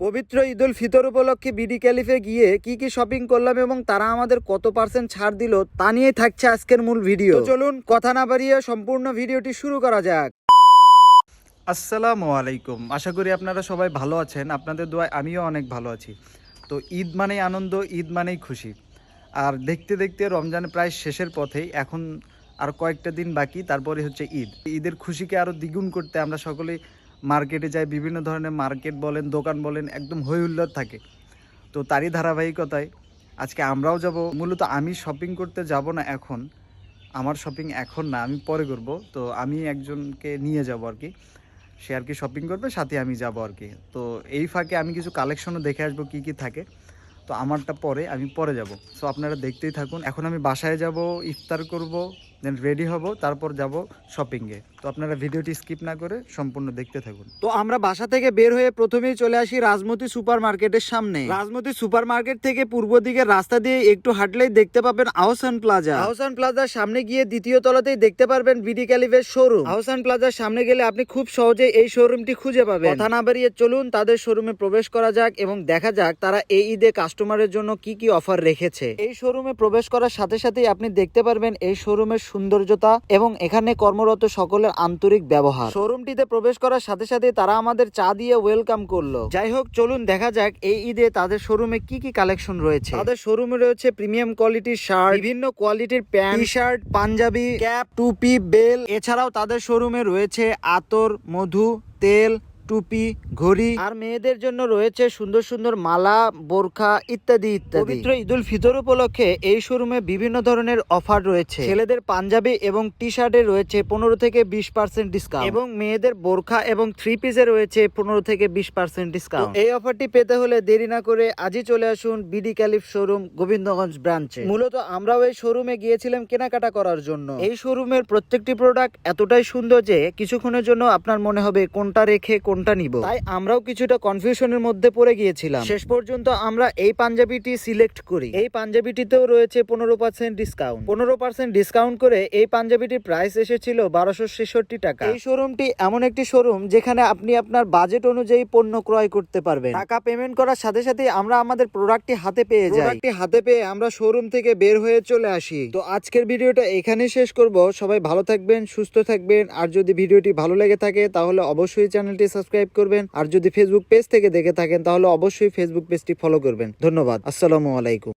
পবিত্র ঈদুল ফিতর উপলক্ষে বিডি ক্যালিফে গিয়ে কি কি শপিং করলাম এবং তারা আমাদের কত পার্সেন্ট ছাড় দিল তা নিয়েই থাকছে আজকের মূল ভিডিও চলুন কথা না বাড়িয়ে সম্পূর্ণ ভিডিওটি শুরু করা যাক। আসসালামু আলাইকুম। আশা করি আপনারা সবাই ভালো আছেন। আপনাদের দোয়ায় আমিও অনেক ভালো আছি। তো ঈদ মানেই আনন্দ ঈদ মানেই খুশি। আর দেখতে দেখতে রমজান প্রায় শেষের পথেই এখন আর কয়েকটা দিন বাকি তারপরে হচ্ছে ঈদ। ঈদের খুশিকে আরও দ্বিগুণ করতে আমরা সকলেই মার্কেটে যাই বিভিন্ন ধরনের মার্কেট বলেন, দোকান বলেন, একদম হই হুল্লোড় থাকে। তো তারই ধারাবাহিকতায় আজকে আমরাও যাব। মূলত আমি শপিং করতে যাব না এখন। আমার শপিং এখন না, আমি পরে করব। তো আমি একজনকে নিয়ে যাব আর কি। সে আর কি শপিং করবে, সাথে আমি যাব আর কি। তো এই ফাঁকে আমি কিছু কালেকশনও দেখে আসব কি কি থাকে। তো আমারটা পরে, আমি পরে যাব। সো আপনারা দেখতেই থাকুন। এখন আমি বাসায় যাব, ইফতার করব। দেন রেডি হব, তারপর যাব শপিংয়ে তো আপনারা ভিডিওটি স্কিপ না করে সম্পূর্ণ দেখতে থাকুন। তো আমরা বাসা থেকে বের হয়ে প্রথমেই চলে আসি রাজমতি সুপার মার্কেটের সামনে। রাজমতি সুপার মার্কেট থেকে পূর্ব দিকের রাস্তা দিয়ে একটু হাঁটলেই দেখতে পাবেন আহসান প্লাজা। আহসান প্লাজার সামনে গিয়ে দ্বিতীয় তলাতেই দেখতে পারবেন বিডি ক্যালিভের শোরুম আহসান প্লাজার সামনে গেলে আপনি খুব সহজে এই শোরুমটি খুঁজে পাবেন। কথা না বেরিয়ে চলুন, তাদের শোরুমে প্রবেশ করা যাক এবং দেখা যাক তারা এই ঈদে কাস্টমারের জন্য কি কি অফার রেখেছে। এই শোরুমে প্রবেশ করার সাথে সাথেই আপনি দেখতে পারবেন এই শোরুমের সৌন্দর্যতা এবং এখানে কর্মরত সকলের আন্তরিক ব্যবহার। শোরুমটিতে প্রবেশ করার সাথে সাথে তারা আমাদের চা দিয়ে ওয়েলকাম করল। যাই হোক চলুন দেখা যাক এই ঈদে তাদের শোরুমে কি কি কালেকশন রয়েছে। তাদের শোরুমে রয়েছে প্রিমিয়াম কোয়ালিটির শার্ট বিভিন্ন কোয়ালিটির pant T shirt panjabi cap টুপি, বেল। এছাড়াও তাদের শোরুমে রয়েছে আতর, মধু, তেল টুপি ঘড়ি আর মেয়েদের জন্য রয়েছে সুন্দর সুন্দর মালা বোরখা ইত্যাদি ইত্যাদি। পবিত্র ঈদুল ফিতর উপলক্ষে এই শোরুমে বিভিন্ন ধরনের অফার রয়েছে। ছেলেদের পাঞ্জাবি এবং টি শার্টে রয়েছে পনেরো থেকে বিশ পার্সেন্ট ডিসকাউন্ট। এবং মেয়েদের বোরখা এবং থ্রি পিসে রয়েছে পনেরো থেকে বিশ পার্সেন্ট ডিসকাউন্ট। এই অফারটি পেতে হলে দেরি না করে আজই চলে আসুন বিডি ক্যালিফ শোরুম গোবিন্দগঞ্জ ব্রাঞ্চে। মূলত আমরাও এই শোরুমে গিয়েছিলাম কেনাকাটা করার জন্য। এই শোরুমের প্রত্যেকটি প্রোডাক্ট এতটাই সুন্দর যে কিছুক্ষণের জন্য আপনার মনে হবে কোনটা রেখে কোনটা নিব। তাই আমরাও কিছুটা কনফিউশনের মধ্যে পড়ে গিয়েছিলাম। শেষ পর্যন্ত আমরা এই পাঞ্জাবিটি সিলেক্ট করি। এই পাঞ্জাবিটিতেও রয়েছে পনেরো পার্সেন্ট ডিসকাউন্ট পনেরো পার্সেন্ট ডিসকাউন্ট করে এই পাঞ্জাবিটির প্রাইস এসেছিল বারোশো ছেষট্টি টাকা। এই শোরুমটি এমন একটি শোরুম যেখানে আপনি আপনার বাজেট অনুযায়ী পণ্য ক্রয় করতে পারবেন। টাকা পেমেন্ট করার সাথে সাথে আমরা আমাদের প্রোডাক্টটি হাতে পেয়ে যাই। প্রোডাক্টটি হাতে পেয়ে আমরা শোরুম থেকে বের হয়ে চলে আসি। তো আজকের ভিডিওটা এখানেই শেষ করব। সবাই ভালো থাকবেন সুস্থ থাকবেন। আর যদি ভিডিওটি ভালো লেগে থাকে তাহলে অবশ্যই চ্যানেলটি সাবস্ক্রাইব করবেন আর যদি ফেসবুক পেজ থেকে দেখে থাকেন তাহলে অবশ্যই ফেসবুক পেজটি ফলো করবেন। ধন্যবাদ। আসসালামু আলাইকুম।